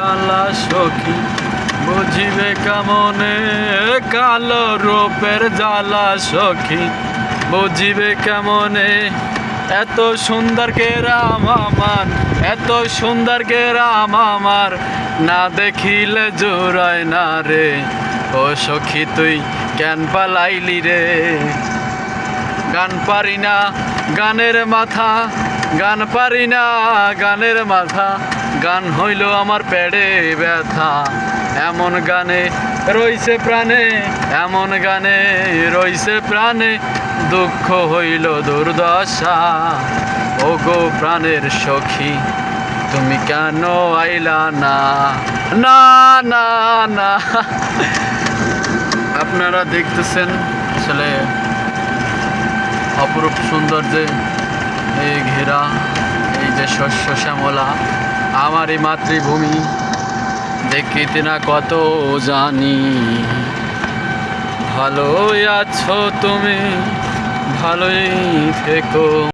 জ্বালা সখী, বুঝিবে কেমনে? কালো রূপের জ্বালা সখী, বুঝিবে কেমনে? এত সুন্দর কে রাম আমার, এত সুন্দর কে রাম আমার, না দেখিলে জোড়ায় না রে। ও সখী, তুই কেন পালাইলি রে? গান পারি না, গানের মাথা গান পারি না গানের মাথা। গান হইল আমার পেড়ে ব্যথা। এমন গানে রইছে প্রাণে, এমন গানে রইছে প্রাণে দুঃখ হইল দুর্দশা। ও গো প্রাণের সখী, তুমি কেন আইলা না? না না না। আপনারা দেখতেছেন আসলে অপরূপ সৌন্দর্যে এই ঘেরা, এই যে শস্য শ্যামলা, আমারই মাতৃভূমি, দেখিতে না কত জানি। ভালোই আছো তুমি, ভালোই থেকো।